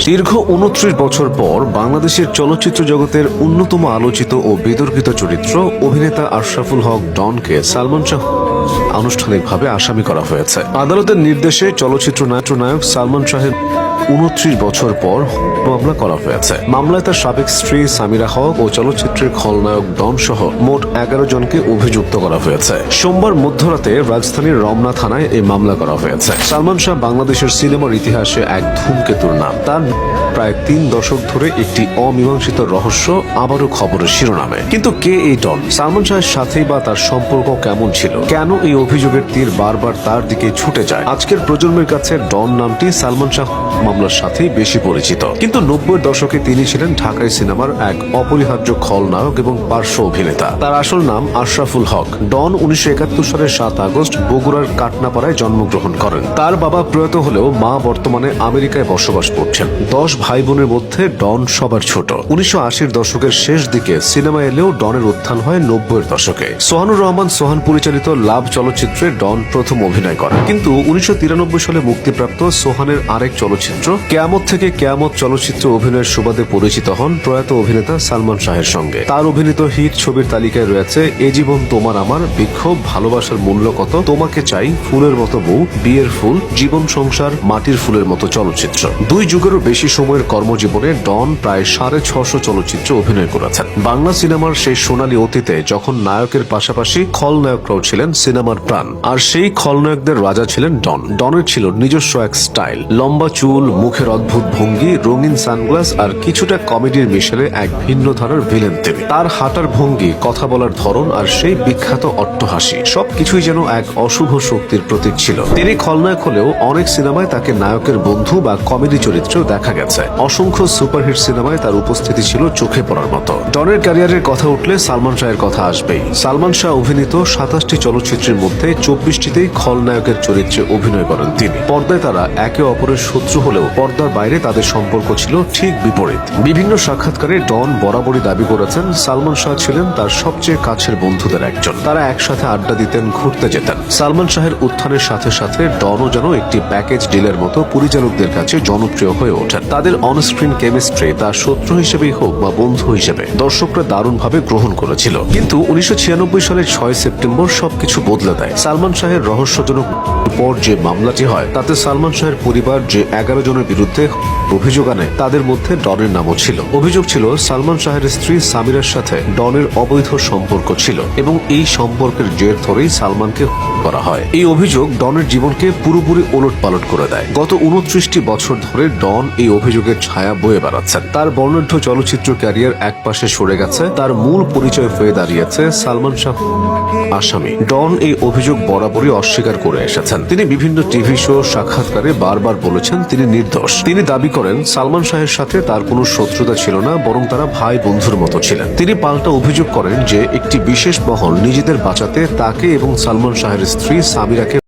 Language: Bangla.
দীর্ঘ উনত্রিশ বছর পর বাংলাদেশের চলচ্চিত্র জগতের অন্যতম আলোচিত ও বিতর্কিত চরিত্র অভিনেতা আশরাফুল হক ডনকে সালমান শাহ আনুষ্ঠানিকভাবে আসামি করা হয়েছে। আদালতের নির্দেশে চলচ্চিত্র নায়ক সালমান শাহের উনত্রিশ বছর পর মামলা করা হয়েছে। মামলায় তার সাবেক স্ত্রী সামিরা হক ও চলচ্চিত্রের খলনায়ক ডন সহ মোট এগারো জনকে অভিযুক্ত করা হয়েছে। সোমবার মধ্যরাতে রাজধানীর রমনা থানায় এই মামলা করা হয়েছে। সালমান শাহ বাংলাদেশের সিনেমার ইতিহাসে এক ধূমকেতুর নাম। তার প্রায় তিন দশক ধরে একটি অমীমাংসিত রহস্য আবারও খবরের শিরোনামে। কিন্তু কে এই ডন সালমান শাহের সাথেই বা তার সম্পর্ক কেমন ছিল? কেন এই অভিযোগের তীর বারবার তার দিকে ছুটে যায়? আজকের প্রজন্মের কাছে ডন নামটি সালমান শাহ মামলার সাথেই বেশি পরিচিত। কিন্তু নব্বই দশকে তিনি ছিলেন ঢাকাই সিনেমার এক অপরিহার্য খলনায়ক এবং পার্শ্ব অভিনেতা। তার আসল নাম আশরাফুল হক। ডন উনিশশো একাত্তর সালের সাত আগস্ট বগুড়ার কাটনাপাড়ায় জন্মগ্রহণ করেন। তার বাবা প্রয়াত হলেও মা বর্তমানে আমেরিকায় বসবাস করছেন। দশ ভাই বোনের মধ্যে ডন সবার ছোট। উনিশশো দশকের শেষ দিকে সিনেমা এলেও ডনের উত্থান হয় নব্বইয়ের দশকে। সোহানুর রহমান সোহান পরিচালিত লাভ চলচ্চিত্রে ডন প্রথম অভিনয় করেন। কিন্তু উনিশশো তিরানব্বই সালে মুক্তিপ্রাপ্ত সোহানের আরেক চলচ্চিত্র কেয়ামত থেকে কেয়ামত চলচ্চিত্র অভিনয়ের সুবাদে পরিচিত হন প্রয়াত অভিনেতা সালমান শাহের সঙ্গে। তার অভিনীত হিট ছবির তালিকায় রয়েছে, এ জীবন তোমার আমার, বিক্ষোভ, ভালোবাসার মূল্য কত? তোমাকে চাই ফুলের মতো বউ, বিয়ের ফুল, জীবন সংসার, মাটির ফুলের মতো চলচ্চিত্র। দুই যুগেরও বেশি সময়ের কর্মজীবনে ডন প্রায় সাড়ে ছশো চলচ্চিত্র অভিনয় করেছেন। বাংলা সিনেমার সেই সোনালী অতীতে যখন নায়কের পাশাপাশি খলনায়করাও ছিলেন সিনেমার প্রাণ। আর সেই খলনায়কদের রাজা ছিলেন ডন। ডনের ছিল নিজস্ব এক স্টাইল, লম্বা চুল মুখের অদ্ভুত ভঙ্গি, রঙিন সানগ্লাস আর কিছুটা কমেডির মিশেলে এক ভিন্ন ধারার ভিলেন তিনি তার হাঁটার ভঙ্গি, কথা বলার ধরন আর সেই বিখ্যাত অট্টহাসি সবকিছুই যেন এক অশুভ শক্তির প্রতীক ছিল। তিনি খলনায়ক হলেও অনেক সিনেমায় তাকে নায়কের বন্ধু বা কমেডি চরিত্রেও দেখা গেছে। অসংখ্য সুপারহিট সিনেমায় তার উপস্থিতি ছিল চোখে পড়ার মতো। ডনের ক্যারিয়ারের কথা উঠলে সালমান শাহের কথা আসবেই। সালমান শাহ অভিনীত সাতাশটি চলচ্চিত্রের মধ্যে চব্বিশটিতেই খলনায়কের চরিত্রে অভিনয় করেন তিনি। পর্দায় তারা একে অপরের শত্রু হলেও পর্দার বাইরে তাদের সম্পর্ক ছিল ঠিক বিপরীত। বিভিন্ন সাক্ষাৎকারে ডন বরাবরই দাবি করেছেন, সালমান শাহ ছিলেন তার সবচেয়ে কাছের বন্ধুদের একজন। তারা একসাথে আড্ডা দিতেন, ঘুরতে যেতেন। সালমান শাহের উত্থানের সাথে সাথে ডনও যেন একটি প্যাকেজ ডিলের মতো পরিচালকদের কাছে জনপ্রিয় হয়ে ওঠেন। তাদের অনস্ক্রিন কেমিস্ট্রি তা শত্রু হিসেবেই হোক বা বন্ধু হিসেবে দর্শকরা দারুণভাবে গ্রহণ করেছিল। কিন্তু উনিশশো ছিয়ানব্বই সালের ছয় সেপ্টেম্বর সবকিছু বদলে দেয়। সালমান শাহের রহস্যজনক পর যে মামলাটি হয়, তাতে সালমান শাহের পরিবার যে এগারো জনের বিরুদ্ধে অভিযোগ আনে। তাদের মধ্যে ডনের নামও ছিল। অভিযোগ ছিল, সালমান শাহের স্ত্রী সামিরার সাথে ডনের অবৈধ সম্পর্ক ছিল এবং এই সম্পর্কের জের ধরেই সালমানকে করা হয়। এই অভিযোগ ডনের জীবনকে পুরোপুরি ওলট পালট করে দেয়। গত উনত্রিশটি বছর ধরে ডন এই অভিযোগের ছায়া বয়ে বেড়াচ্ছেন। তার বর্ণাঢ্য চলচ্চিত্র ক্যারিয়ার এক পাশে সরে গেছে। তার মূল পরিচয় হয়ে দাঁড়িয়েছে সালমান শাহ আসামি। ডন এই অভিযোগ বরাবরই অস্বীকার করে এসেছেন। তিনি বিভিন্ন টিভি শো সাক্ষাৎকারে বারবার বলেছেন তিনি নির্দোষ। তিনি দাবি করেন, সালমান শাহের সাথে তার কোনো শত্রুতা ছিল না, বরং তারা ভাই বন্ধুর মতো ছিলেন। তিনি পাল্টা অভিযোগ করেন যে, একটি বিশেষ বহন নিজেদের বাঁচাতে তাকে এবং সালমান শাহের স্ত্রী সামিরাকে